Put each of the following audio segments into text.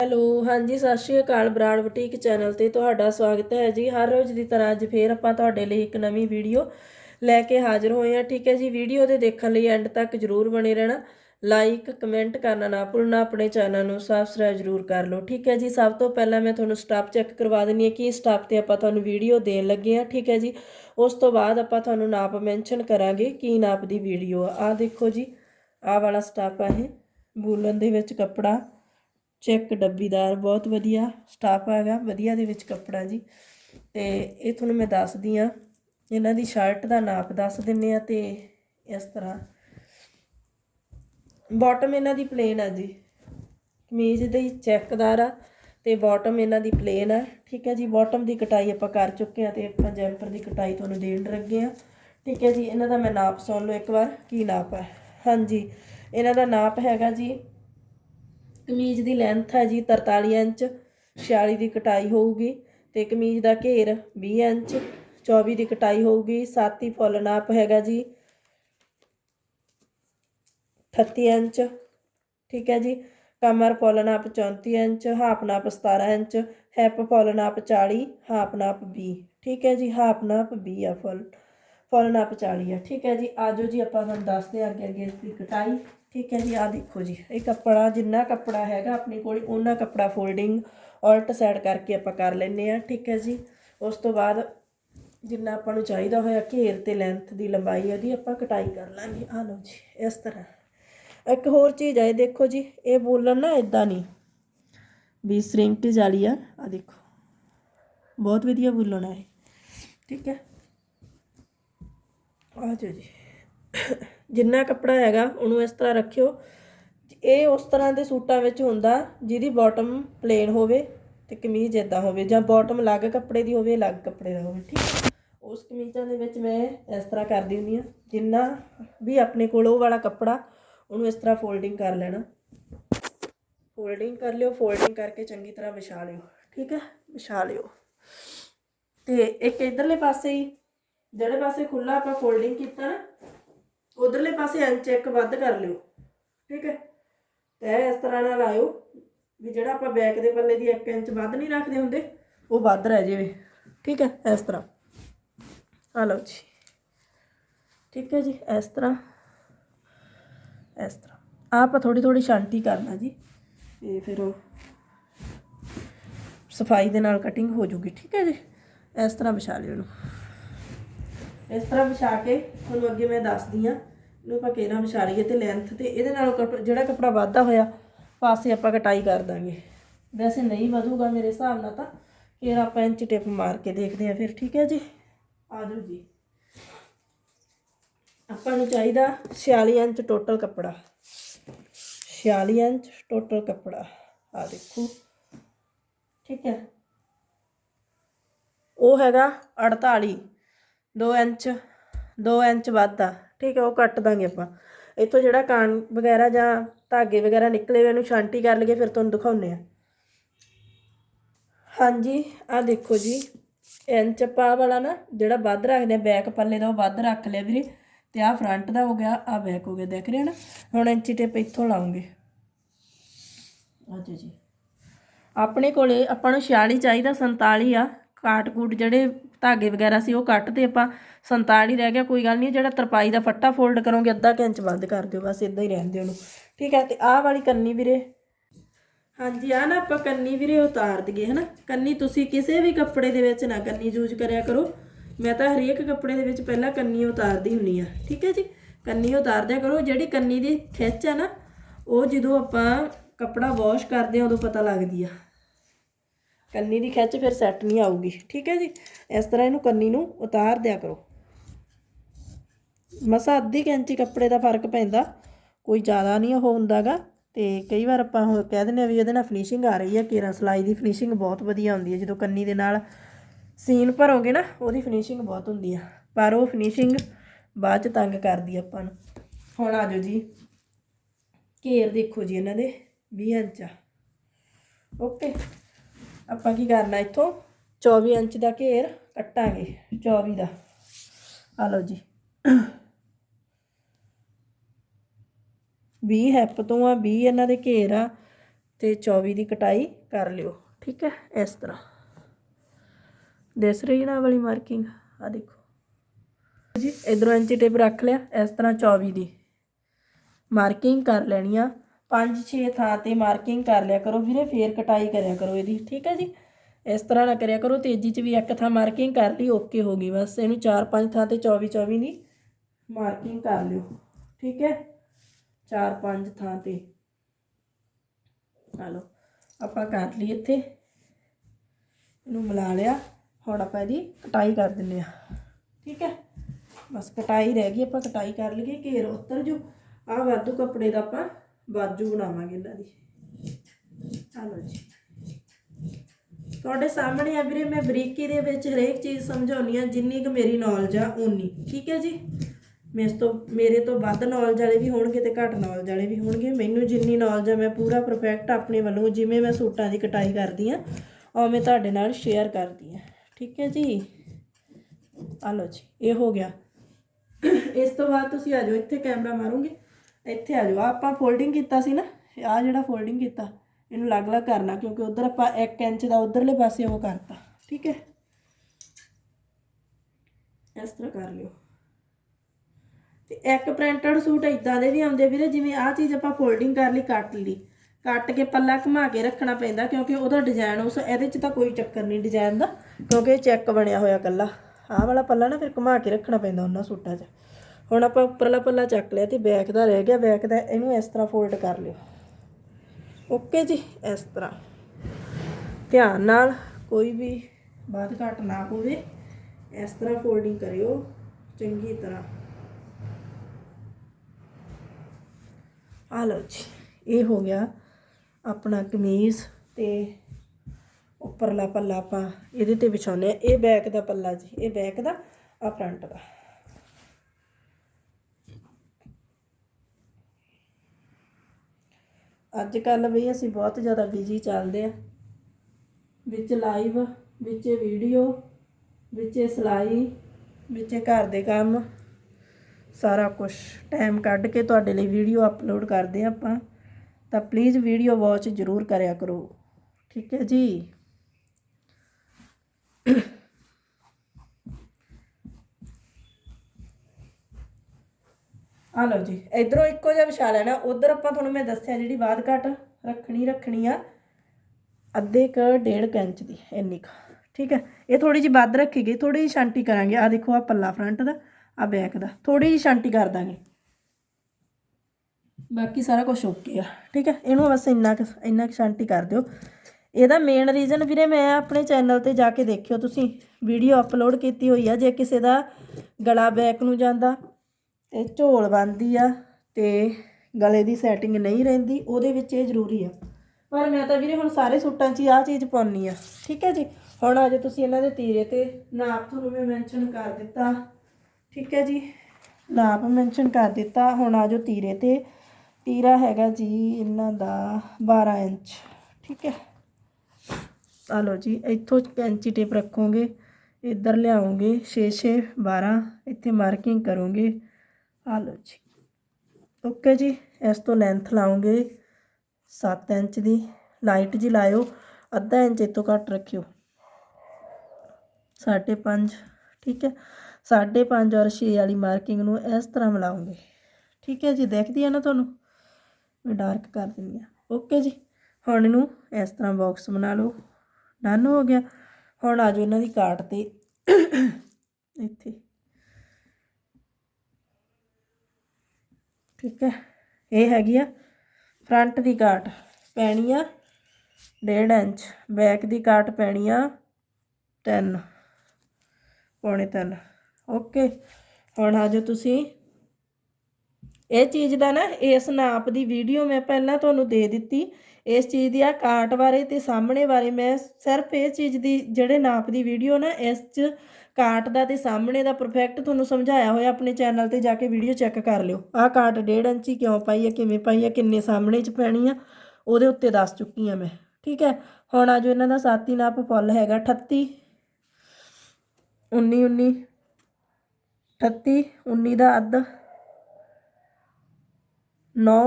Hello, ਹਾਂਜੀ, ਸਤਿ ਸ਼੍ਰੀ ਅਕਾਲ ਬਰਾੜ ਬੁਟੀਕ ਚੈਨਲ ਤੇ ਤੁਹਾਡਾ ਸਵਾਗਤ ਹੈ ਜੀ। ਹਰ ਰੋਜ਼ ਦੀ ਤਰ੍ਹਾਂ ਅੱਜ ਫੇਰ ਆਪਾਂ ਤੁਹਾਡੇ ਲਈ ਇੱਕ ਨਵੀਂ ਵੀਡੀਓ ਲੈ ਕੇ ਹਾਜ਼ਰ ਹੋਏ ਹਾਂ। ਠੀਕ ਹੈ ਜੀ, ਵੀਡੀਓ ਦੇ ਦੇਖਣ ਲਈ ਐਂਡ ਤੱਕ ਜਰੂਰ ਬਣੇ ਰਹਿਣਾ। ਲਾਈਕ, ਕਮੈਂਟ ਕਰਨਾ ਨਾ ਭੁੱਲਣਾ, ਆਪਣੇ ਚੈਨਲ ਨੂੰ ਸਬਸਕ੍ਰਾਈਬ ਜਰੂਰ ਕਰ ਲਓ। ਠੀਕ ਹੈ ਜੀ, ਸਭ ਤੋਂ ਪਹਿਲਾਂ ਮੈਂ ਤੁਹਾਨੂੰ ਸਟਾਪ ਚੈੱਕ ਕਰਵਾ ਦਿੰਨੀ ਹਾਂ ਕਿ ਸਟਾਪ ਤੇ ਆਪਾਂ ਤੁਹਾਨੂੰ ਵੀਡੀਓ ਦੇਣ ਲੱਗੇ ਹਾਂ। ਠੀਕ ਹੈ ਜੀ, ਉਸ ਤੋਂ ਬਾਅਦ ਆਪਾਂ ਤੁਹਾਨੂੰ ਨਾਪ ਮੈਂਸ਼ਨ ਕਰਾਂਗੇ ਕੀ ਨਾਪ ਦੀ ਵੀਡੀਓ ਆ। ਆਹ ਦੇਖੋ ਜੀ, ਆਹ ਵਾਲਾ ਸਟਾਪ ਆ ਇਹ। ਬੂਲਨ ਦੇ ਵਿੱਚ ਕੱਪੜਾ ਚੈੱਕ ਡੱਬੀਦਾਰ ਬਹੁਤ ਵਧੀਆ ਸਟਾਫ ਹੈਗਾ, ਵਧੀਆ ਦੇ ਵਿੱਚ ਕੱਪੜਾ ਜੀ। ਤੇ ਇਹ ਤੁਹਾਨੂੰ ਮੈਂ ਦੱਸਦੀ ਆ ਇਹਨਾਂ ਦੀ ਸ਼ਰਟ ਦਾ ਨਾਪ ਦੱਸ ਦਿੰਨੇ ਆ ਤੇ ਇਸ ਤਰ੍ਹਾਂ। ਬਾਟਮ ਇਹਨਾਂ ਦੀ ਪਲੇਨ ਆ ਜੀ। ਕਮੀਜ਼ ਦੇ ਚੈੱਕਦਾਰ ਆ ਤੇ ਬਾਟਮ ਇਹਨਾਂ ਦੀ ਪਲੇਨ ਆ। ਠੀਕ ਹੈ ਜੀ ਬਾਟਮ ਦੀ ਕਟਾਈ ਆਪਾਂ ਕਰ ਚੁੱਕੇ ਆ ਤੇ ਆਪਾਂ ਜੈਂਪਰ ਦੀ ਕਟਾਈ ਤੁਹਾਨੂੰ ਦੇਣ ਲੱਗੇ ਆ ਠੀਕ ਹੈ ਜੀ, ਇਹਨਾਂ ਦਾ ਮੈਂ ਨਾਪ ਸੁਣ ਲਓ ਇੱਕ ਵਾਰ, ਕੀ ਨਾਪ ਹੈ? ਹਾਂਜੀ, ਇਹਨਾਂ ਦਾ ਨਾਪ ਹੈਗਾ ਜੀ ਕਮੀਜ਼ ਦੀ ਲੈਂਥ ਹੈ ਜੀ 43 ਇੰਚ 46 ਦੀ ਕਟਾਈ ਹੋਊਗੀ ਤੇ ਕਮੀਜ਼ ਦਾ ਘੇਰ 20 ਇੰਚ 24 ਦੀ ਕਟਾਈ ਹੋਊਗੀ, ਸਾਤੀ ਫੁੱਲ ਨਾਪ ਹੈਗਾ ਜੀ 38 ਇੰਚ, ਠੀਕ ਹੈ ਜੀ, ਕਮਰ ਫੁੱਲ ਨਾਪ 34 ਇੰਚ ਹਾਫ ਨਾਪ 17 ਇੰਚ ਹੈਪ ਫੁੱਲ ਨਾਪ 40 ਹਾਫ ਨਾਪ 20 ਠੀਕ ਹੈ ਜੀ ਹਾਫ ਨਾਪ 20 ਆ ਫੁੱਲ ਫੁੱਲ ਨਾਪ 40 ਆ। ਠੀਕ ਹੈ ਜੀ, ਆਜੋ ਜੀ, ਆਪਾਂ ਤੁਹਾਨੂੰ ਦੱਸਦੇ ਹਾਂ ਅੱਗੇ ਅੱਗੇ ਇਸ ਦੀ ਕਟਾਈ। ਠੀਕ ਹੈ ਜੀ ਆ ਦੇਖੋ ਜੀ, ਇਹ ਕੱਪੜਾ ਜਿੰਨਾ ਕੱਪੜਾ ਹੈਗਾ ਆਪਣੇ ਕੋਲ, ਉਹਨਾਂ ਕੱਪੜਾ ਫੋਲਡਿੰਗ ਉਲਟ ਸਾਈਡ ਕਰਕੇ ਆਪਾਂ ਕਰ ਲੈਨੇ ਆ ਠੀਕ ਹੈ ਜੀ, ਉਸ ਤੋਂ ਬਾਅਦ ਜਿੰਨਾ ਆਪਾਂ ਨੂੰ ਚਾਹੀਦਾ ਹੋਇਆ ਘੇਰ ਤੇ ਲੈਂਥ ਦੀ ਲੰਬਾਈ ਉਹਦੀ ਆਪਾਂ ਕਟਾਈ ਕਰ ਲਾਂਗੇ। ਆ ਲਓ ਜੀ, ਇਸ ਤਰ੍ਹਾਂ। ਇੱਕ ਹੋਰ ਚੀਜ਼ ਹੈ ਦੇਖੋ ਜੀ, ਇਹ ਬੋਲਣ ਨਾ ਇਦਾਂ ਨਹੀਂ ਵੀ ਸ੍ਰਿੰਕੇਜ ਵਾਲੀ ਆ। ਆ ਦੇਖੋ, ਬਹੁਤ ਵਧੀਆ ਬੋਲਣਾ ਹੈ ਠੀਕ ਹੈ। ਆ ਜਾਓ ਜੀ। ਜਿੰਨਾ ਕੱਪੜਾ ਹੈਗਾ, ਉਹਨੂੰ ਇਸ ਤਰ੍ਹਾਂ ਰੱਖਿਓ। ਇਹ ਉਸ ਤਰ੍ਹਾਂ ਦੇ ਸੂਟਾਂ ਵਿੱਚ ਹੁੰਦਾ, ਜਿਹਦੀ ਬਾਟਮ ਪਲੇਨ ਹੋਵੇ ਤੇ ਕਮੀਜ਼ ਇਦਾਂ ਹੋਵੇ, ਜਾਂ ਬਾਟਮ ਅਲੱਗ ਕੱਪੜੇ ਦੀ ਹੋਵੇ, ਅਲੱਗ ਕੱਪੜੇ ਦਾ ਹੋਵੇ, ਠੀਕ ਉਸ ਕਮੀਜ਼ਾਂ ਦੇ ਵਿੱਚ ਮੈਂ ਇਸ ਤਰ੍ਹਾਂ ਕਰਦੀ ਹੁੰਦੀ ਆ ਜਿੰਨਾ ਵੀ ਆਪਣੇ ਕੋਲ ਉਹ ਵਾਲਾ ਕੱਪੜਾ, ਉਹਨੂੰ ਇਸ ਤਰ੍ਹਾਂ ਫੋਲਡਿੰਗ ਕਰ ਲੈਣਾ। ਫੋਲਡਿੰਗ ਕਰ ਲਿਓ ਫੋਲਡਿੰਗ ਕਰਕੇ ਚੰਗੀ ਤਰ੍ਹਾਂ ਵਿਛਾ ਲਿਓ, ਠੀਕ ਹੈ। ਵਿਛਾ ਲਿਓ। ਤੇ ਇੱਕ ਇਧਰਲੇ ਪਾਸੇ ਹੀ ਜਿਹੜੇ ਪਾਸੇ ਖੁੱਲਾ ਆਪਾਂ ਫੋਲਡਿੰਗ ਕੀਤਾ ਨਾ, ਉਧਰਲੇ ਪਾਸੇ ਇੰਚ ਇੱਕ ਵੱਧ ਕਰ ਲਿਓ, ਠੀਕ ਹੈ? ਤੇ ਇਸ ਤਰ੍ਹਾਂ ਨਾਲ ਆਇਓ ਵੀ ਜਿਹੜਾ ਆਪਾਂ ਬੈਕ ਦੇ ਪੱਲੇ ਦੀ 1 ਇੰਚ ਵੱਧ ਨਹੀਂ ਰੱਖਦੇ ਹੁੰਦੇ, ਉਹ ਵੱਧ ਰਹਿ ਜਾਵੇ, ਠੀਕ ਹੈ? ਇਸ ਤਰ੍ਹਾਂ। ਆ ਲਓ ਜੀ। ਠੀਕ ਹੈ ਜੀ, ਇਸ ਤਰ੍ਹਾਂ। ਇਸ ਤਰ੍ਹਾਂ। ਆਪਾਂ ਥੋੜੀ ਥੋੜੀ ਸ਼ਾਂਤੀ ਕਰਨਾ ਜੀ, ਤੇ ਫਿਰ ਉਹ ਸਫ਼ਾਈ ਦੇ ਨਾਲ ਕਟਿੰਗ ਹੋ ਜੂਗੀ, ਠੀਕ ਹੈ ਜੀ? ਇਸ ਤਰ੍ਹਾਂ ਵਿਛਾ ਲਿਓ ਇਹਨੂੰ। ਇਸ ਤਰ੍ਹਾਂ ਵਿਛਾ ਕੇ ਤੁਹਾਨੂੰ ਅੱਗੇ ਮੈਂ ਦੱਸਦੀ ਆ ਇਹਨੂੰ ਆਪਾਂ ਕਿਹੜਾ ਵਿਛਾ ਲਈਏ ਤੇ ਲੈਂਥ ਤੇ ਇਹਦੇ ਨਾਲ ਕੱਪ- ਜਿਹੜਾ ਕੱਪੜਾ ਵਾਧਾ ਹੋਇਆ, ਪਾਸੇ ਆਪਾਂ ਕਟਾਈ ਕਰ ਦਾਂਗੇ। ਵੈਸੇ ਨਹੀਂ ਵਧੂਗਾ ਮੇਰੇ ਹਿਸਾਬ ਨਾਲ ਤਾਂ, ਫਿਰ ਆਪਾਂ ਇੰਚ ਟਿਪ ਮਾਰ ਕੇ ਦੇਖਦੇ ਆ ਫਿਰ, ਠੀਕ ਹੈ ਜੀ? ਆ ਜਾਓ ਜੀ। ਆਪਾਂ ਨੂੰ ਚਾਹੀਦਾ 46 ਇੰਚ ਟੋਟਲ ਕੱਪੜਾ। 46 ਇੰਚ ਟੋਟਲ ਕੱਪੜਾ। ਆ ਦੇਖੋ। ਠੀਕ ਹੈ। ਉਹ ਹੈਗਾ 48 2 ਇੰਚ 2 ਇੰਚ ਵੱਧ ਆ। ਠੀਕ ਹੈ ਉਹ ਕੱਟ ਦਾਂਗੇ ਆਪਾਂ। ਇੱਥੋਂ ਜਿਹੜਾ ਕਾਨ ਵਗੈਰਾ ਜਾਂ ਧਾਗੇ ਵਗੈਰਾ ਨਿਕਲੇ ਹੋਏ ਇਹਨੂੰ ਛਾਂਟੀ ਕਰ ਲਈਏ, ਫਿਰ ਤੁਹਾਨੂੰ ਦਿਖਾਉਨੇ ਆ। ਹਾਂਜੀ ਆ ਦੇਖੋ ਜੀ, ਇੰਚ ਪਾ ਵਾਲਾ ਨਾ, ਜਿਹੜਾ ਵੱਧ ਰੱਖਦੇ ਆ, ਬੈਕ ਪੱਲੇ ਦਾ ਉਹ ਵੱਧ ਰੱਖ ਲਿਆ ਵੀਰੇ। ਤੇ ਆ ਫਰੰਟ ਦਾ ਹੋ ਗਿਆ ਆ ਬੈਕ ਹੋ ਗਿਆ, ਦੇਖ ਰਹੇ ਹੋ ਨਾ? ਹੁਣ ਇੰਚੀ ਟੇਪ ਇੱਥੋਂ ਲਾਉਂਗੇ। ਆਜੋ ਜੀ। ਆਪਣੇ ਕੋਲੇ ਆਪਾਂ ਨੂੰ 46 ਚਾਹੀਦਾ 47 ਆ। ਕਾਟ ਕੂਟ ਜਿਹੜੇ ਧਾਗੇ ਵਗੈਰਾ ਸੀ ਉਹ ਕੱਟ ਤੇ ਆਪਾਂ 47 ਰਹਿ ਗਿਆ, ਕੋਈ ਗੱਲ ਨਹੀਂ ਜਿਹੜਾ ਤਰਪਾਈ ਦਾ ਫੱਟਾ ਫੋਲਡ ਕਰੋਗੇ, ਅੱਧਾ ਕੁ ਇੰਚ ਵੱਧ ਕਰ ਦਿਓ, ਬਸ ਇਦਾਂ ਹੀ ਰਹਿੰਦੇ ਉਹਨੂੰ। ਠੀਕ ਹੈ, ਤੇ ਆਹ ਵਾਲੀ ਕੰਨੀ ਵੀਰੇ। ਹਾਂਜੀ ਆ ਨਾ ਆਪਾਂ ਕੰਨੀ ਵੀਰੇ ਉਤਾਰ ਦਈਏ, ਹਨਾ? ਕੰਨੀ ਤੁਸੀਂ ਕਿਸੇ ਵੀ ਕੱਪੜੇ ਦੇ ਵਿੱਚ ਨਾ ਕੰਨੀ ਯੂਜ਼ ਕਰਿਆ ਕਰੋ। ਮੈਂ ਤਾਂ ਹਰੇਕ ਕੱਪੜੇ ਦੇ ਵਿੱਚ ਪਹਿਲਾਂ ਕੰਨੀ ਉਤਾਰਦੀ ਹੁੰਨੀ ਆ, ਠੀਕ ਹੈ ਜੀ? ਕੰਨੀ ਉਤਾਰਦਿਆ ਕਰੋ, ਜਿਹੜੀ ਕੰਨੀ ਦੀ ਖਿੱਚ ਹੈ ਨਾ, ਉਹ ਜਦੋਂ ਆਪਾਂ ਕੱਪੜਾ ਵਾਸ਼ ਕਰਦੇ ਆ, ਉਦੋਂ ਪਤਾ ਲੱਗਦੀ ਆ। ਕੰਨੀ ਦੀ ਖਿੱਚ ਫਿਰ ਸੈੱਟ ਨਹੀਂ ਆਊਗੀ, ਠੀਕ ਹੈ ਜੀ? ਇਸ ਤਰ੍ਹਾਂ ਇਹਨੂੰ ਕੰਨੀ ਨੂੰ ਉਤਾਰ ਦਿਆ ਕਰੋ। ਮਸਾ ਅੱਧੀ ਕੁ ਇੰਚੀ ਕੱਪੜੇ ਦਾ ਫ਼ਰਕ ਪੈਂਦਾ, ਕੋਈ ਜ਼ਿਆਦਾ ਨਹੀਂ ਉਹ ਹੁੰਦਾਗਾ। ਤੇ ਕਈ ਵਾਰ ਆਪਾਂ ਉਹ ਕਹਿ ਦਿੰਦੇ ਆ ਵੀ ਇਹਦੇ ਨਾਲ ਫਿਨਿਸ਼ਿੰਗ ਆ ਰਹੀ ਹੈ, ਕੇਰਾ ਸਲਾਈ ਦੀ ਫਿਨਿਸ਼ਿੰਗ ਬਹੁਤ ਵਧੀਆ ਹੁੰਦੀ ਹੈ। ਜਦੋਂ ਕੰਨੀ ਦੇ ਨਾਲ ਸੀਨ ਭਰੋਗੇ ਨਾ, ਉਹਦੀ ਫਿਨਿਸ਼ਿੰਗ ਬਹੁਤ ਹੁੰਦੀ ਆ। ਪਰ ਉਹ ਫਿਨਿਸ਼ਿੰਗ ਬਾਅਦ ਚ ਤੰਗ ਕਰਦੀ ਆਪਾਂ ਨੂੰ। ਹੁਣ ਆ ਜਾਓ ਜੀ। ਘੇਰ ਦੇਖੋ ਜੀ ਇਹਨਾਂ ਦੇ 20 ਇੰਚ। ਓਕੇ ਆਪਾਂ ਕੀ ਕਰਨਾ ਇੱਥੋਂ? 24 ਇੰਚ ਦਾ ਘੇਰ ਕੱਟਾਂਗੇ 24 ਦਾ। ਆ ਲਓ ਜੀ। 20 ਹੈਪ ਤੋਂ ਆ 20 ਇਹਨਾਂ ਦੇ ਘੇਰ ਆ, ਤੇ 24 ਦੀ ਕਟਾਈ ਕਰ ਲਿਓ, ਠੀਕ ਹੈ, ਇਸ ਤਰ੍ਹਾਂ। ਦਿਸ ਰਹੀ ਨਾ ਵਾਲੀ ਮਾਰਕਿੰਗ ਆ ਦੇਖੋ। ਜੀ, ਇਧਰੋਂ ਇੰਚੀ ਟੇਪ ਰੱਖ ਲਿਆ, ਇਸ ਤਰ੍ਹਾਂ 24 ਦੀ। ਮਾਰਕਿੰਗ ਕਰ ਲੈਣੀ ਆ। 5-6 ਥਾਂ ਤੇ ਮਾਰਕਿੰਗ ਕਰ ਲਿਆ ਕਰੋ। ਵੀਰੇ, ਫੇਰ ਕਟਾਈ ਕਰਿਆ ਕਰੋ ਇਹਦੀ। ਠੀਕ ਹੈ ਜੀ? ਇਸ ਤਰ੍ਹਾਂ ਨਾ ਕਰਿਆ ਕਰੋ, ਤੇਜ਼ੀ 'ਚ ਵੀ ਇੱਕ ਥਾਂ ਮਾਰਕਿੰਗ ਕਰ ਲਈ ਓਕੇ ਹੋ ਗਈ। ਬਸ ਇਹਨੂੰ 4-5 ਥਾਂ ਤੇ 24-24 ਦੀ ਮਾਰਕਿੰਗ ਕਰ ਲਿਓ। ਠੀਕ ਹੈ? 4-5 ਥਾਂ ਤੇ। ਆ ਲਓ ਆਪਾਂ ਕਰ ਲਈ ਇੱਥੇ। ਇਹਨੂੰ ਮਿਲਾ ਲਿਆ। ਹੁਣ ਆਪਾਂ ਇਹਦੀ ਕਟਾਈ ਕਰ ਦਿੰਨੇ ਆ ਠੀਕ ਹੈ? ਬਸ ਕਟਾਈ ਰਹਿ ਗਈ, ਆਪਾਂ ਕਟਾਈ ਕਰ ਲਈਏ। ਘੇਰ ਉਤਰ ਜੋ। ਆ ਵਾਧੂ ਕੱਪੜੇ ਦਾ ਆਪਾਂ ਬਾਜੂ ਬਣਾਵਾਂਗੇ ਇਹਨਾਂ ਦੀ। ਚਲੋ ਜੀ। ਤੁਹਾਡੇ ਸਾਹਮਣੇ ਆ ਵੀਰੇ, ਮੈਂ ਬਰੀਕੀ ਦੇ ਵਿੱਚ ਹਰੇਕ ਚੀਜ਼ ਸਮਝਾਉਣੀ ਆ, ਜਿੰਨੀ ਕੁ ਮੇਰੀ ਨੌਲੇਜ ਆ ਉਨੀ ਠੀਕ ਹੈ ਜੀ? ਮੇਰੇ ਤੋਂ ਮੇਰੇ ਤੋਂ ਵੱਧ ਨੌਲੇਜ ਵਾਲੇ ਵੀ ਹੋਣਗੇ ਤੇ ਘੱਟ ਨੌਲੇਜ ਵਾਲੇ ਵੀ ਹੋਣਗੇ। ਮੈਨੂੰ ਜਿੰਨੀ ਨੌਲੇਜ ਆ, ਮੈਂ ਪੂਰਾ ਪਰਫੈਕਟ ਆਪਣੇ ਵੱਲੋਂ, ਜਿਵੇਂ ਮੈਂ ਸੂਟਾਂ ਦੀ ਕਟਾਈ ਕਰਦੀ ਆ ਉਵੇਂ ਤੁਹਾਡੇ ਨਾਲ ਸ਼ੇਅਰ ਕਰਦੀ ਆ। ਠੀਕ ਹੈ ਜੀ? ਆ ਲਓ ਜੀ, ਇਹ ਹੋ ਗਿਆ। ਇਸ ਤੋਂ ਬਾਅਦ ਤੁਸੀਂ ਆ ਜਾਓ, ਇੱਥੇ ਕੈਮਰਾ ਮਾਰੂੰਗੇ। ਇੱਥੇ ਆ ਜਾਓ। ਆਹ ਆਪਾਂ ਫੋਲਡਿੰਗ ਕੀਤਾ ਸੀ ਨਾ ਆ ਜਿਹੜਾ ਫੋਲਡਿੰਗ ਕੀਤਾ, ਇਹਨੂੰ ਅਲੱਗ-ਅਲੱਗ ਕਰਨਾ, ਕਿਉਂਕਿ ਉਧਰ ਆਪਾਂ 1 ਇੰਚ ਦਾ ਉਧਰਲੇ ਪਾਸੇ ਉਹ ਕਰਤਾ, ਠੀਕ ਹੈ? ਇਸ ਤਰ੍ਹਾਂ ਕਰ ਲਿਓ। ਤੇ ਇੱਕ ਪ੍ਰਿੰਟਡ ਸੂਟ ਇਦਾਂ ਦੇ ਵੀ ਆਉਂਦੇ ਵੀਰੇ, ਜਿਵੇਂ ਆਹ ਚੀਜ਼ ਆਪਾਂ ਫੋਲਡਿੰਗ ਕਰ ਲਈ, ਕੱਟ ਲਈ। ਕੱਟ ਕੇ ਪੱਲਾ ਘੁਮਾ ਕੇ ਰੱਖਣਾ ਪੈਂਦਾ, ਕਿਉਂਕਿ ਉਹਦਾ ਡਿਜ਼ਾਈਨ ਉਸ, ਇਹਦੇ 'ਚ ਤਾਂ ਕੋਈ ਚੱਕਰ ਨਹੀਂ ਡਿਜ਼ਾਈਨ ਦਾ, ਕਿਉਂਕਿ ਇਹ ਚੈੱਕ ਬਣਿਆ ਹੋਇਆ ਕੱਲਾ ਆਹ ਵਾਲਾ ਪੱਲਾ ਨਾ ਫਿਰ ਘੁਮਾ ਕੇ ਰੱਖਣਾ ਪੈਂਦਾ ਉਹਨਾਂ ਸੂਟਾਂ 'ਚ। ਹੁਣ ਆਪਾਂ ਉੱਪਰਲਾ ਪੱਲਾ ਚੱਕ ਲਿਆ ਤੇ ਬੈਕ ਦਾ ਰਹਿ ਗਿਆ ਬੈਕ ਦਾ ਇਹਨੂੰ ਇਸ ਤਰ੍ਹਾਂ ਫੋਲਡ ਕਰ ਲਿਓ। ਓਕੇ ਜੀ, ਇਸ ਤਰ੍ਹਾਂ। ਧਿਆਨ ਨਾਲ ਕੋਈ ਵੀ ਬਾਤ ਘਟ ਨਾ ਹੋਵੇ, ਇਸ ਤਰ੍ਹਾਂ ਫੋਲਡਿੰਗ ਕਰਿਓ, ਚੰਗੀ ਤਰ੍ਹਾਂ। ਆ ਲਓ ਜੀ, ਇਹ ਹੋ ਗਿਆ ਆਪਣਾ ਕਮੀਜ਼ ਤੇ ਉੱਪਰਲਾ ਪੱਲਾ ਆਪਾਂ ਇਹਦੇ ਤੇ ਵਿਛਾਉਂਦੇ ਆ ਇਹ ਬੈਕ ਦਾ ਪੱਲਾ ਜੀ, ਇਹ ਬੈਕ ਦਾ ਆ ਫਰੰਟ ਦਾ। ਅੱਜ ਕੱਲ ਵੀ ਅਸੀਂ ਬਹੁਤ ਜ਼ਿਆਦਾ ਬਿਜ਼ੀ ਚੱਲਦੇ ਆ ਵਿੱਚ ਲਾਈਵ ਵਿੱਚ ਵੀਡੀਓ ਵਿੱਚ ਸਿਲਾਈ, ਵਿੱਚ ਘਰ ਦੇ ਕੰਮ, ਸਾਰਾ ਕੁਝ ਟਾਈਮ ਕੱਢ ਕੇ ਤੁਹਾਡੇ ਲਈ ਵੀਡੀਓ ਅਪਲੋਡ ਕਰਦੇ ਆ ਆਪਾਂ। ਤਾਂ ਪਲੀਜ਼ ਵੀਡੀਓ ਵਾਚ ਜ਼ਰੂਰ ਕਰਿਆ ਕਰੋ। ਠੀਕ ਹੈ ਜੀ? ਆ ਲਓ ਜੀ, ਇਧਰੋਂ ਇੱਕੋ ਜਿਹਾ ਵਿਛਾ ਲੈਣਾ, ਉਧਰ ਆਪਾਂ ਤੁਹਾਨੂੰ ਮੈਂ ਦੱਸਿਆ ਜਿਹੜੀ ਬਾਦ ਘਟ ਰੱਖਣੀ ਰੱਖਣੀ ਆ, ਅੱਧੇ ਕ ਡੇਢ ਕੁ ਇੰਚ ਦੀ, ਇੰਨੀ ਕੁ, ਠੀਕ ਹੈ? ਇਹ ਥੋੜੀ ਜਿਹੀ ਵੱਧ ਰੱਖੀ ਗਈ ਥੋੜੀ ਜਿਹੀ ਸ਼ਾਂਟੀ ਕਰਾਂਗੇ ਆ ਦੇਖੋ ਆ ਪੱਲਾ ਫਰੰਟ ਦਾ ਆ ਬੈਕ ਦਾ ਥੋੜੀ ਜਿਹੀ ਸ਼ਾਂਟੀ ਕਰ ਦਾਂਗੇ। ਬਾਕੀ ਸਾਰਾ ਕੁਝ ਓਕੇ ਆ, ਠੀਕ ਹੈ? ਇਹਨੂੰ ਬਸ ਇੰਨਾ ਕੁ ਇੰਨਾ ਕੁ ਸ਼ਾਂਤੀ ਕਰ ਦਿਓ। ਇਹਦਾ ਮੇਨ ਰੀਜ਼ਨ ਵੀਰੇ ਮੈਂ ਆਪਣੇ ਚੈਨਲ ਤੇ ਜਾ ਕੇ ਦੇਖਿਓ ਤੁਸੀਂ ਵੀਡੀਓ ਅਪਲੋਡ ਕੀਤੀ ਹੋਈ ਆ, ਜੇ ਕਿਸੇ ਦਾ ਗਲਾ ਬੈਕ ਨੂੰ ਜਾਂਦਾ ਤੇ ਝੋਲ ਬੰਦੀ ਆ ਤੇ ਗਲੇ ਦੀ ਸੈਟਿੰਗ ਨਹੀਂ ਰਹਿੰਦੀ, ਉਹਦੇ ਵਿੱਚ ਇਹ ਜ਼ਰੂਰੀ ਆ। ਪਰ ਮੈਂ ਤਾਂ ਵੀਰੇ ਹੁਣ ਸਾਰੇ ਸੂਟਾਂ 'ਚ ਹੀ ਆਹ ਚੀਜ਼ ਪਾਉਣੀ ਆ। ਠੀਕ ਹੈ ਜੀ? ਹੁਣ ਆ ਜੇ ਤੁਸੀਂ ਇਹਨਾਂ ਦੇ ਤੀਰੇ ਤੇ ਨਾਪ ਤੁਹਾਨੂੰ ਮੈਂ ਮੈਂਸ਼ਨ ਕਰ ਦਿੱਤਾ। ਠੀਕ ਹੈ ਜੀ? ਨਾਪ ਮੈਂਸ਼ਨ ਕਰ ਦਿੱਤਾ। ਹੁਣ ਆ ਜੋ ਤੀਰੇ ਤੇ। ਤੀਰਾ ਹੈਗਾ ਜੀ ਇਹਨਾਂ ਦਾ 12 ਇੰਚ। ਠੀਕ ਹੈ? ਆ ਲਓ ਜੀ, ਇੱਥੋਂ ਕੈਂਚੀ ਟੇਪ ਰੱਖੋਗੇ, ਇੱਧਰ ਲਿਆਓਗੇ 6 6 12 ਇੱਥੇ ਮਾਰਕਿੰਗ ਕਰੋਗੇ। ਆ ਲਓ ਜੀ। ਓਕੇ ਜੀ, ਇਸ ਤੋਂ ਲੈਂਥ ਲਾਉਂਗੇ 7 ਇੰਚ ਦੀ। ਲਾਈਟ ਜੀ ਲਾਇਓ, ਅੱਧਾ ਇੰਚ ਇਹ ਤੋਂ ਘੱਟ ਰੱਖਿਓ। 5.5 ਠੀਕ ਹੈ? 5.5 ਔਰ 6 ਵਾਲੀ ਮਾਰਕਿੰਗ ਨੂੰ ਇਸ ਤਰ੍ਹਾਂ ਮਿਲਾਉਂਗੇ। ਠੀਕ ਹੈ ਜੀ, ਦੇਖਦੀ ਆ ਨਾ ਤੁਹਾਨੂੰ। ਮੈਂ ਡਾਰਕ ਕਰ ਦਿੰਦੀ ਆ ਓਕੇ ਜੀ, ਹੁਣ ਇਹਨੂੰ ਇਸ ਤਰ੍ਹਾਂ ਬਾਕਸ ਬਣਾ ਲਓ। ਡਨ ਹੋ ਗਿਆ। ਹੁਣ ਆ ਜਾਓ ਇਹਨਾਂ ਦੀ ਕਾਟ ਤੇ। ਇੱਥੇ। ਠੀਕ ਹੈ। ਇਹ ਹੈਗੀ ਆ ਫਰੰਟ ਦੀ ਕਾਟ ਪੈਣੀ ਆ 1.5 ਇੰਚ ਬੈਕ ਦੀ ਕਾਟ ਪੈਣੀ ਆ 3 ਪੌਣੇ 3 ਓਕੇ ਹੁਣ ਆ ਜਾਓ ਤੁਸੀਂ। ਇਹ ਚੀਜ਼ ਦਾ ਨਾ ਇਸ ਨਾਪ ਦੀ ਵੀਡੀਓ ਮੈਂ ਪਹਿਲਾਂ ਤੁਹਾਨੂੰ ਦੇ ਦਿੱਤੀ। ਇਸ ਚੀਜ਼ ਦੀ ਆ ਕਾਟ ਬਾਰੇ ਤੇ ਸਾਹਮਣੇ ਬਾਰੇ ਮੈਂ ਸਿਰਫ ਇਹ ਚੀਜ਼ ਦੀ, ਜਿਹੜੇ ਨਾਪ ਦੀ ਵੀਡੀਓ ਨਾ, ਇਸ 'ਚ ਕਾਟ ਦਾ ਤੇ ਸਾਹਮਣੇ ਦਾ ਪਰਫੈਕਟ ਤੁਹਾਨੂੰ ਸਮਝਾਇਆ ਹੋਇਆ ਆਪਣੇ ਚੈਨਲ ਤੇ ਜਾ ਕੇ ਵੀਡੀਓ ਚੈੱਕ ਕਰ ਲਿਓ। ਆਹ ਕਾਟ 1.5 ਇੰਚੀ ਕਿਉਂ ਪਾਈ ਹੈ ਕਿਵੇਂ ਪਾਈ ਹੈ ਕਿੰਨੇ ਸਾਹਮਣੇ 'ਚ ਪੈਣੀ ਆ, ਉਹਦੇ ਉੱਤੇ ਦੱਸ ਚੁੱਕੀ ਆ ਮੈਂ, ਠੀਕ ਹੈ? ਹੁਣ ਆ ਜੋ ਇਹਨਾਂ ਦਾ ਸਾਤੀ ਨਾਪ ਫੁੱਲ ਹੈਗਾ 38 19 19 38 19 ਦਾ ਅੱਧ 9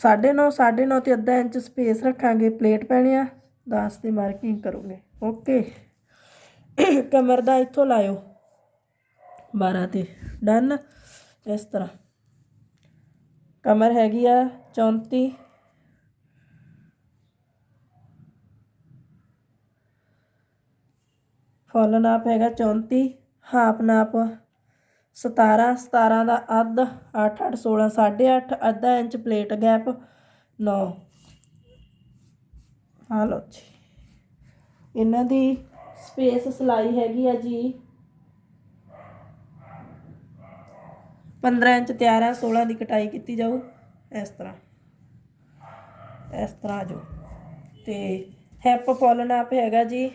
9.5 9.5 ਤੇ ਅੱਧਾ ਇੰਚ ਸਪੇਸ ਰੱਖਾਂਗੇ ਪਲੇਟ ਪੈਣੀ ਆ 10 ਤੇ ਮਾਰਕਿੰਗ ਕਰੋਗੇ ਓਕੇ ਕਮਰ ਦਾ ਇੱਥੋਂ ਲਾਇਓ। 12 ਤੇ। ਡਨ। ਇਸ ਤਰ੍ਹਾਂ। ਕਮਰ ਹੈਗੀ ਆ 34 ਫੁੱਲ ਨਾਪ ਹੈਗਾ 34 ਹਾਫ ਨਾਪ 17 17 ਦਾ ਅੱਧ। 8 8 16 8.5 ਅੱਧਾ ਇੰਚ ਪਲੇਟ ਗੈਪ। 9 ਆ ਲਓ ਜੀ। ਇਹਨਾਂ ਦੀ ਸਪੇਸ ਸਿਲਾਈ ਹੈਗੀ ਆ ਜੀ। 15 ਇੰਚ ਤਿਆਰ ਆ 16 ਦੀ ਕਟਾਈ ਕੀਤੀ ਜਾਊ, ਇਸ ਤਰ੍ਹਾਂ। ਇਸ ਤਰ੍ਹਾਂ ਆ ਜਾਓ ਤੇ ਹੈਪ ਫੁੱਲ ਨਾਪ ਹੈਗਾ ਜੀ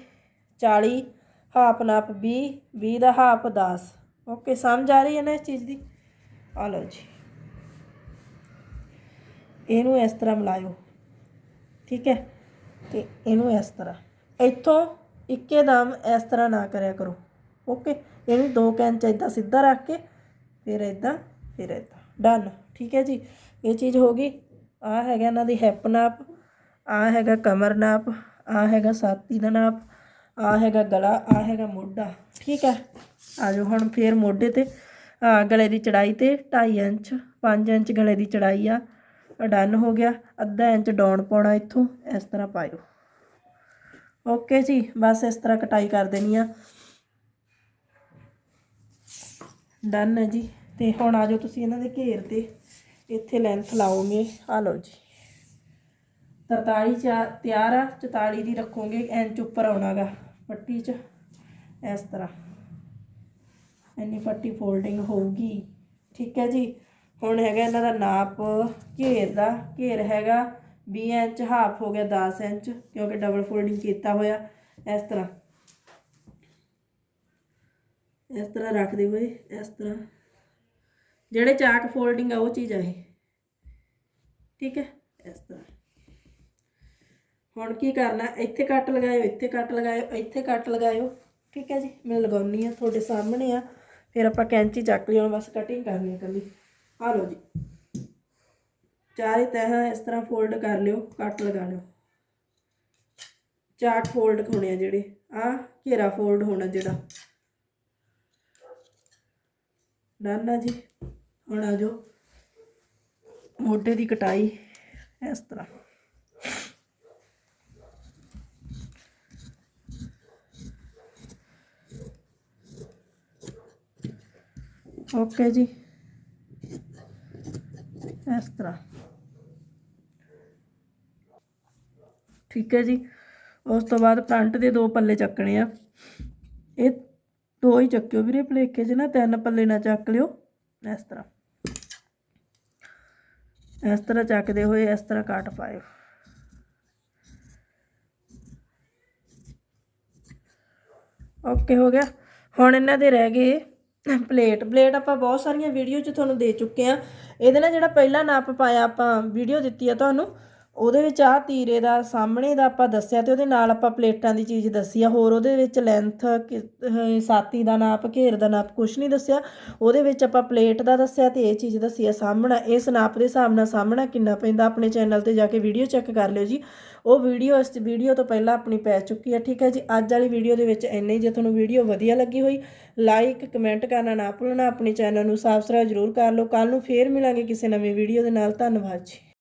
40 ਹਾਫ ਨਾਪ 20 20 ਦਾ ਹਾਫ 10 ਓਕੇ ਸਮਝ ਆ ਰਹੀ ਹੈ ਨਾ ਇਸ ਚੀਜ਼ ਦੀ? ਆ ਲਓ ਜੀ। ਇਹਨੂੰ ਇਸ ਤਰ੍ਹਾਂ ਮਿਲਾਇਓ। ਠੀਕ ਹੈ? ਤੇ ਇਹਨੂੰ ਇਸ ਤਰ੍ਹਾਂ। ਇੱਥੋਂ ਇੱਕੇ ਦਮ ਇਸ ਤਰ੍ਹਾਂ ਨਾ ਕਰਿਆ ਕਰੋ। ਓਕੇ ਇਹਨੂੰ ਦੋ ਕੈਂਚ ਇਦਾਂ ਸਿੱਧਾ ਰੱਖ ਕੇ, ਫਿਰ ਇਦਾਂ ਫਿਰ ਇਦਾਂ ਡਨ ਠੀਕ ਹੈ ਜੀ? ਇਹ ਚੀਜ਼ ਹੋ ਗਈ। ਆ ਹੈਗਾ ਇਹਨਾਂ ਦੀ ਹਿਪ ਨਾਪ, ਆ ਹੈਗਾ ਕਮਰ ਨਾਪ, ਆ ਹੈਗਾ ਸਾਤੀ ਦਾ ਨਾਪ, ਆ ਹੈਗਾ ਗਲਾ, ਆ ਹੈਗਾ ਮੋਢਾ। ਠੀਕ ਹੈ? ਆ ਜਾਓ ਹੁਣ ਫੇਰ ਮੋਢੇ ਤੇ। ਆ ਗਲੇ ਦੀ ਚੜਾਈ ਤੇ 2.5 ਇੰਚ 5 ਇੰਚ ਗਲੇ ਦੀ ਚੜਾਈ ਆ। ਡਨ ਹੋ ਗਿਆ। ਅੱਧਾ ਇੰਚ ਡਾਉਣ ਪਾਉਣਾ ਇੱਥੋਂ। ਇਸ ਤਰ੍ਹਾਂ ਪਾਇਓ। ਓਕੇ ਜੀ, ਬਸ ਇਸ ਤਰ੍ਹਾਂ ਕਟਾਈ ਕਰ ਦੇਣੀ ਆ। ਡਨ ਹੈ ਜੀ। ਤੇ ਹੁਣ ਆ ਜਾਓ ਤੁਸੀਂ ਇਹਨਾਂ ਦੇ ਘੇਰ ਤੇ। ਇੱਥੇ ਲੈਂਥ ਲਾਓਗੇ। ਆ ਲਓ ਜੀ। 43 ਚਾ, ਤਿਆਰ ਆ 44 ਦੀ ਰੱਖੋਗੇ, ਇੰਚ ਉੱਪਰ ਆਉਣਾਗਾ ਪੱਟੀ 'ਚ, ਇਸ ਤਰ੍ਹਾਂ। ਇੰਨੀ ਪੱਟੀ ਫੋਲਡਿੰਗ ਹੋਊਗੀ। ਠੀਕ ਹੈ ਜੀ। ਹੁਣ ਹੈਗਾ ਇਹਨਾਂ ਦਾ ਨਾਪ ਘੇਰ ਦਾ। ਘੇਰ ਹੈਗਾ 20 ਇੰਚ ਹਾਫ ਹੋ ਗਿਆ 10 ਇੰਚ, ਕਿਉਂਕਿ ਡਬਲ ਫੋਲਡਿੰਗ ਕੀਤਾ ਹੋਇਆ। ਇਸ ਤਰ੍ਹਾਂ। ਇਸ ਤਰ੍ਹਾਂ ਰੱਖਦੇ ਹੋਏ ਇਸ ਤਰ੍ਹਾਂ। ਜਿਹੜੇ ਚਾਕ ਫੋਲਡਿੰਗ ਆ, ਉਹ ਚੀਜ਼ ਆ ਇਹ। ਠੀਕ ਹੈ? ਇਸ ਤਰ੍ਹਾਂ। ਹੁਣ ਕੀ ਕਰਨਾ? ਇੱਥੇ ਕੱਟ ਲਗਾਇਓ, ਇੱਥੇ ਕੱਟ ਲਗਾਇਓ, ਇੱਥੇ ਕੱਟ ਲਗਾਇਓ। ਠੀਕ ਹੈ ਜੀ? ਮੈਂ ਲਗਾਉਣੀ ਆ ਤੁਹਾਡੇ ਸਾਹਮਣੇ ਆ। ਫਿਰ ਆਪਾਂ ਕੈਂਚੀ ਚੱਕ ਲਈ, ਹੁਣ ਬਸ ਕਟਿੰਗ ਕਰਨੀ ਹੈ ਕੱਲੀ ਆ ਲਓ ਜੀ। ਚਾਰੇ ਤਹਾਂ ਇਸ ਤਰ੍ਹਾਂ ਫੋਲਡ ਕਰ ਲਿਓ, ਕੱਟ ਲਗਾ ਲਿਓ। ਚਾਕ ਫੋਲਡ ਹੋਣੇ ਆ ਜਿਹੜੇ ਆ ਘੇਰਾ ਫੋਲਡ ਹੋਣਾ ਜਿਹੜਾ। ਡਨ ਆ ਜੀ, ਹੁਣ ਆ ਜਾਓ। ਮੋਢੇ ਦੀ ਕਟਾਈ ਇਸ ਤਰ੍ਹਾਂ। ਓਕੇ ਜੀ। ਇਸ ਤਰ੍ਹਾਂ। ਠੀਕ ਹੈ ਜੀ। ਉਸ ਤੋਂ ਬਾਅਦ ਫਰੰਟ ਦੇ ਦੋ ਪੱਲੇ ਚੱਕਣੇ ਆ। ਇਹ ਦੋ ਹੀ ਚੱਕਿਓ ਵੀਰੇ ਭਲੇਖੇ 'ਚ ਨਾ, ਤਿੰਨ ਪੱਲੇ ਨਾ ਚੱਕ ਲਿਓ। ਇਸ ਤਰ੍ਹਾਂ। ਇਸ ਤਰ੍ਹਾਂ ਚੱਕਦੇ ਹੋਏ ਇਸ ਤਰ੍ਹਾਂ ਕੱਟ ਪਾਇਓ। ਓਕੇ ਹੋ ਗਿਆ। ਹੁਣ ਇਹਨਾਂ ਦੇ ਰਹਿ ਗਏ ਪਲੇਟ ਪਲੇਟ ਆਪਾਂ ਬਹੁਤ ਸਾਰੀਆਂ ਵੀਡੀਓ 'ਚ ਤੁਹਾਨੂੰ ਦੇ ਚੁੱਕੇ ਆ। ਇਹਦੇ ਨਾਲ ਜਿਹੜਾ ਪਹਿਲਾ ਨਾਪ ਪਾਇਆ ਆਪਾਂ ਵੀਡੀਓ ਦਿੱਤੀ ਆ ਤੁਹਾਨੂੰ ਉਹਦੇ ਵਿੱਚ ਆ ਤੀਰੇ ਦਾ ਸਾਹਮਣੇ ਦਾ ਆਪਾਂ ਦੱਸਿਆ ਤੇ ਉਹਦੇ ਨਾਲ ਆਪਾਂ ਪਲੇਟਾਂ ਦੀ ਚੀਜ਼ ਦੱਸੀ ਆ, ਹੋਰ ਉਹਦੇ ਵਿੱਚ ਲੈਂਥ ਸਾਤੀ ਦਾ ਨਾਪ, ਘੇਰ ਦਾ ਨਾਪ ਕੁਛ ਨਹੀਂ ਦੱਸਿਆ। ਉਹਦੇ ਵਿੱਚ ਆਪਾਂ ਪਲੇਟ ਦਾ ਦੱਸਿਆ ਤੇ ਇਹ ਚੀਜ਼ ਦੱਸੀ ਆ ਸਾਹਮਣਾ, ਇਸ ਨਾਪ ਦੇ ਹਿਸਾਬ ਨਾਲ ਸਾਹਮਣਾ ਕਿੰਨਾ ਪੈਂਦਾ, ਆਪਣੇ ਚੈਨਲ ਤੇ ਜਾ ਕੇ ਵੀਡੀਓ ਚੈੱਕ ਕਰ ਲਿਓ ਜੀ। ਉਹ ਵੀਡੀਓ ਇਸ ਵੀਡੀਓ ਤੋਂ ਪਹਿਲਾਂ ਆਪਣੀ ਪੈ ਚੁੱਕੀ ਹੈ ਠੀਕ ਹੈ ਜੀ। ਅੱਜ ਵਾਲੀ ਵੀਡੀਓ ਦੇ ਵਿੱਚ ਇੰਨੇ ਹੀ ਜੇ ਤੁਹਾਨੂੰ ਵੀਡੀਓ ਵਧੀਆ ਲੱਗੀ ਹੋਈ ਲਾਈਕ ਕਮੈਂਟ ਕਰਨਾ ਨਾ ਭੁੱਲਣਾ, ਆਪਣੇ ਚੈਨਲ ਨੂੰ ਸਬਸਕ੍ਰਾਈਬ ਜ਼ਰੂਰ ਕਰ ਲਓ। ਕੱਲ ਨੂੰ ਫੇਰ ਮਿਲਾਂਗੇ ਕਿਸੇ ਨਵੇਂ ਵੀਡੀਓ ਦੇ ਨਾਲ। ਧੰਨਵਾਦ ਜੀ।